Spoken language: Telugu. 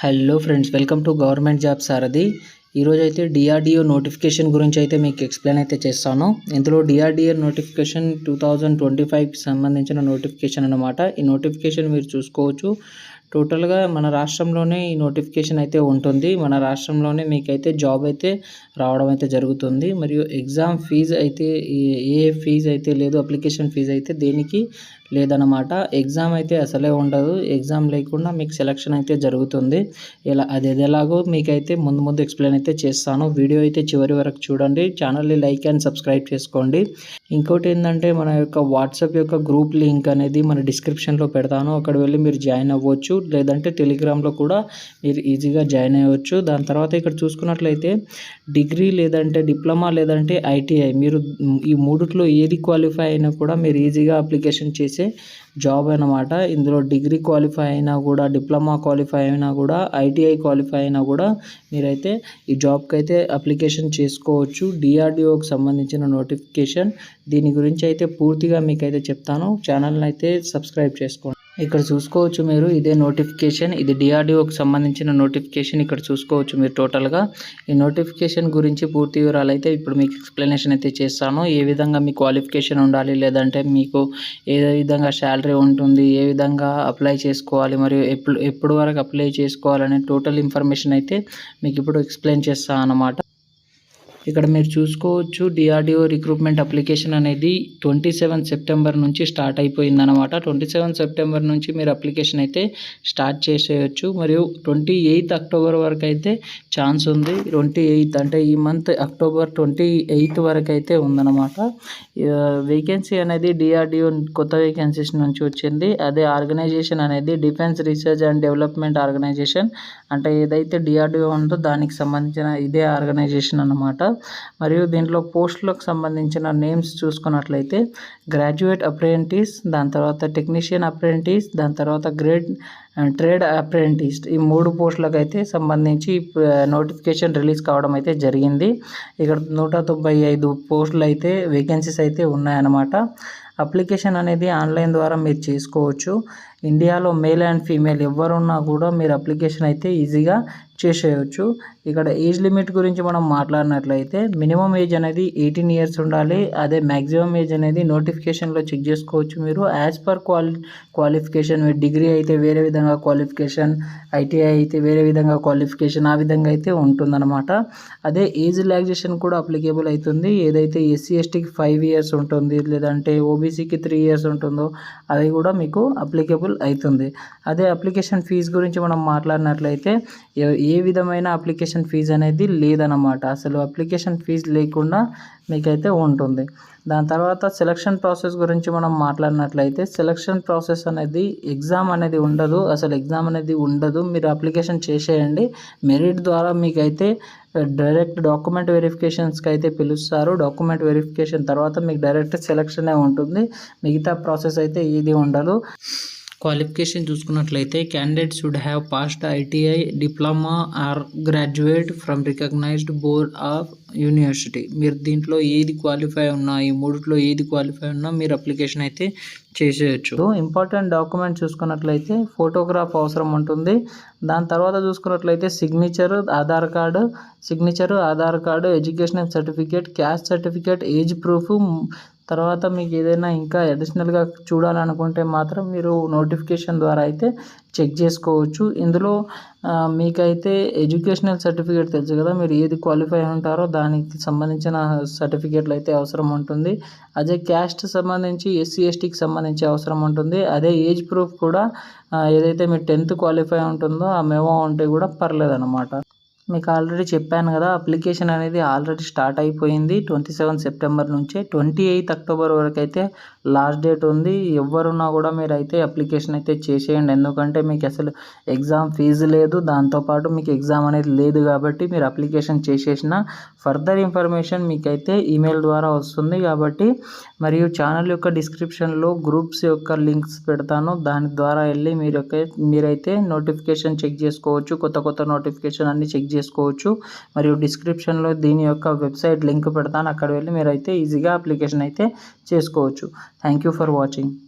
Hello friends welcome to government job Sarathi ఈరోజు అయితే డిఆర్డిఓ నోటిఫికేషన్ గురించి అయితే మీకు ఎక్స్ప్లెయిన్ అయితే చేస్తాను. ఇందులో DRDO notification two thousand twenty ఫైవ్కి సంబంధించిన నోటిఫికేషన్ అనమాట ఈ నోటిఫికేషన్ మీరు చూసుకోవచ్చు. టోటల్గా మన రాష్ట్రంలోనే ఈ నోటిఫికేషన్ అయితే ఉంటుంది. మన రాష్ట్రంలోనే మీకైతే జాబ్ అయితే రావడం అయితే జరుగుతుంది. మరియు ఎగ్జామ్ ఫీజు అయితే ఏ ఫీజు అయితే లేదు అప్లికేషన్ ఫీజు అయితే దేనికి లేదనమాట ఎగ్జామ్ అయితే అసలే ఉండదు. ఎగ్జామ్ లేకుండా మీకు సెలక్షన్ అయితే జరుగుతుంది. ఇలా అది ఎలాగో మీకైతే ముందు ముందు ఎక్స్ప్లెయిన్ అయితే చేస్తాను. వీడియో అయితే చివరి వరకు చూడండి. ఛానల్ని లైక్ అండ్ సబ్స్క్రైబ్ చేసుకోండి. ఇంకోటి ఏంటంటే మన యొక్క వాట్సాప్ యొక్క గ్రూప్ లింక్ అనేది మన డిస్క్రిప్షన్లో పెడతాను. అక్కడ వెళ్ళి మీరు జాయిన్ అవ్వచ్చు. లేదంటే టెలిగ్రామ్లో కూడా మీరు ఈజీగా జాయిన్ అవ్వచ్చు దాని తర్వాత ఇక్కడ చూసుకున్నట్లయితే డిగ్రీ లేదంటే డిప్లొమా లేదంటే ఐటీఐ మీరు ఈ మూడిట్లో ఏది క్వాలిఫై అయినా కూడా మీరు ఈజీగా అప్లికేషన్ చేసి జాబ్ అనమాట ఇందులో డిగ్రీ క్వాలిఫై అయినా కూడా డిప్లొమా క్వాలిఫై అయినా కూడా ఐటీఐ క్వాలిఫై అయినా కూడా మీరైతే ఈ జాబ్కి అయితే అప్లికేషన్ చేసుకోవచ్చు. డిఆర్డిఓకి సంబంధించిన నోటిఫికేషన్. దీని గురించి అయితే పూర్తిగా మీకైతే చెప్తాను. ఛానల్ని అయితే సబ్స్క్రైబ్ చేసుకోండి. ఇక్కడ చూసుకోవచ్చు మీరు. ఇదే నోటిఫికేషన్ ఇది డిఆర్డిఓకి సంబంధించిన నోటిఫికేషన్ ఇక్కడ చూసుకోవచ్చు మీరు టోటల్గా ఈ నోటిఫికేషన్ గురించి పూర్తి వివరాలు అయితే ఇప్పుడు మీకు ఎక్స్ప్లెనేషన్ అయితే చేస్తాను. ఏ విధంగా మీ క్వాలిఫికేషన్ ఉండాలి లేదంటే మీకు ఏ విధంగా శాలరీ ఉంటుంది ఏ విధంగా అప్లై చేసుకోవాలి మరియు ఎప్పుడు ఎప్పుడు వరకు అప్లై చేసుకోవాలనే టోటల్ ఇన్ఫర్మేషన్ అయితే మీకు ఇప్పుడు ఎక్స్ప్లెయిన్ చేస్తాను అన్నమాట. ఇక్కడ మీరు చూసుకోవచ్చు డిఆర్డిఓ రిక్రూట్మెంట్ అప్లికేషన్ అనేది ట్వంటీ సెవెన్ సెప్టెంబర్ నుంచి స్టార్ట్ అయిపోయింది అనమాట ట్వంటీ సెవెన్ సెప్టెంబర్ నుంచి మీరు అప్లికేషన్ అయితే స్టార్ట్ చేసేయచ్చు. మరియు ట్వంటీ ఎయిత్ అక్టోబర్ వరకు అయితే ఛాన్స్ ఉంది. ట్వంటీ ఎయిత్ అంటే ఈ మంత్ అక్టోబర్ ట్వంటీ ఎయిత్ వరకు అయితే ఉందన్నమాట. వేకెన్సీ అనేది డిఆర్డిఓ కొత్త వేకెన్సీస్ నుంచి వచ్చింది. అదే ఆర్గనైజేషన్ అనేది defence research and development organisation అంటే ఏదైతే డిఆర్డిఓ ఉందో దానికి సంబంధించిన ఇదే ఆర్గనైజేషన్ అన్నమాట. మరియు దీంట్లో పోస్టులకు సంబంధించిన నేమ్స్ చూసుకున్నట్లయితే గ్రాడ్యుయేట్ అప్రెంటిస్ దాని తర్వాత టెక్నీషియన్ అప్రెంటిస్ దాని తర్వాత గ్రేడ్ ట్రేడ్ అప్రెంటిస్ ఈ మూడు పోస్టులకు అయితే సంబంధించి నోటిఫికేషన్ రిలీజ్ కావడం అయితే జరిగింది. ఇక్కడ నూట తొంభై ఐదు పోస్టులు అయితే వేకెన్సీస్ అయితే ఉన్నాయన్నమాట. అప్లికేషన్ అనేది ఆన్లైన్ ద్వారా మీరు చేసుకోవచ్చు. ఇండియాలో మేల్ అండ్ ఫీమేల్ ఎవరున్నా కూడా మీరు అప్లికేషన్ అయితే ఈజీగా చేసేయచ్చు. ఇక్కడ ఏజ్ లిమిట్ గురించి మనం మాట్లాడినట్లయితే మినిమం ఏజ్ అనేది ఎయిటీన్ ఇయర్స్ ఉండాలి. అదే మ్యాక్సిమం ఏజ్ అనేది నోటిఫికేషన్లో చెక్ చేసుకోవచ్చు మీరు. As per quali qualification degree అయితే వేరే విధంగా క్వాలిఫికేషన్ ఐటీఐ అయితే వేరే విధంగా క్వాలిఫికేషన్ ఆ విధంగా అయితే ఉంటుందన్నమాట. అదే ఏజ్ రిలాక్సేషన్ కూడా అప్లికేబుల్ అవుతుంది. ఏదైతే ఎస్సీ ఎస్టీకి ఫైవ్ ఇయర్స్ ఉంటుంది లేదంటే ఓబీసీకి త్రీ ఇయర్స్ ఉంటుందో అది కూడా మీకు అప్లికేబుల్ అవుతుంది అదే అప్లికేషన్ ఫీజు గురించి మనం మాట్లాడినట్లయితే ఏ విధమైన అప్లికేషన్ ఫీజు అనేది లేదన్నమాట. అసలు అప్లికేషన్ ఫీజు లేకుండా మీకైతే ఉంటుంది. దాని తర్వాత సెలక్షన్ ప్రాసెస్ గురించి మనం మాట్లాడినట్లయితే సెలక్షన్ ప్రాసెస్ అనేది ఎగ్జామ్ అనేది ఉండదు. అసలు ఎగ్జామ్ అనేది ఉండదు. మీరు అప్లికేషన్ చేసేయండి. మెరిట్ ద్వారా మీకైతే డైరెక్ట్ డాక్యుమెంట్ వెరిఫికేషన్స్కి అయితే పిలుస్తారు. డాక్యుమెంట్ వెరిఫికేషన్ తర్వాత మీకు డైరెక్ట్ సెలక్షనే ఉంటుంది. మిగతా ప్రాసెస్ అయితే ఏది ఉండదు. క్వాలిఫికేషన్ చూసుకున్నట్లయితే candidate should have passed ITI diploma or graduate from recognised board of university మీరు దీంట్లో ఏది క్వాలిఫై ఉన్నా ఈ మూడిట్లో ఏది క్వాలిఫై ఉన్నా మీరు అప్లికేషన్ అయితే చేసేయచ్చు. ఇంపార్టెంట్ డాక్యుమెంట్ చూసుకున్నట్లయితే ఫోటోగ్రాఫ్ అవసరం ఉంటుంది. దాని తర్వాత చూసుకున్నట్లయితే signature Aadhaar card signature Aadhaar card education certificate caste certificate age proof తర్వాత మీకు ఏదైనా ఇంకా అడిషనల్గా చూడాలనుకుంటే మాత్రం మీరు నోటిఫికేషన్ ద్వారా అయితే చెక్ చేసుకోవచ్చు. ఇందులో మీకైతే ఎడ్యుకేషనల్ సర్టిఫికేట్ తెలుసు కదా మీరు ఏది క్వాలిఫై ఉంటారో దానికి సంబంధించిన సర్టిఫికేట్లు అయితే అవసరం ఉంటుంది. అదే క్యాస్ట్ సంబంధించి ఎస్సీ ఎస్టీకి సంబంధించి అవసరం ఉంటుంది. అదే ఏజ్ ప్రూఫ్ కూడా ఏదైతే మీరు టెన్త్ క్వాలిఫై ఉంటుందో ఆ మేమో ఉంటే కూడా పర్లేదన్నమాట. మీకు ఆల్రెడీ చెప్పాను కదా అప్లికేషన్ అనేది ఆల్రెడీ స్టార్ట్ అయిపోయింది. ట్వంటీ సెవెన్ సెప్టెంబర్ నుంచే. ట్వంటీ ఎయిత్ అక్టోబర్ వరకు అయితే లాస్ట్ డేట్ ఉంది. ఎవరున్నా కూడా మీరు అయితే అప్లికేషన్ అయితే చేసేయండి. ఎందుకంటే మీకు అసలు ఎగ్జామ్ ఫీజు లేదు. దాంతోపాటు మీకు ఎగ్జామ్ అనేది లేదు కాబట్టి మీరు అప్లికేషన్ చేసేసిన ఫర్దర్ ఇన్ఫర్మేషన్ మీకైతే ఈమెయిల్ ద్వారా వస్తుంది కాబట్టి మరియు ఛానల్ యొక్క డిస్క్రిప్షన్లో గ్రూప్స్ యొక్క లింక్స్ పెడతాను. దాని ద్వారా వెళ్ళి మీరు మీరైతే నోటిఫికేషన్ చెక్ చేసుకోవచ్చు. కొత్త కొత్త నోటిఫికేషన్ అన్ని చెక్ చేసుకోవచ్చు. మరియు డిస్క్రిప్షన్లో దీని యొక్క వెబ్సైట్ లింక్ పెడతాను. అక్కడ వెళ్ళి మీరు అయితే ఈజీగా అప్లికేషన్ అయితే చేసుకోవచ్చు. Thank you for watching.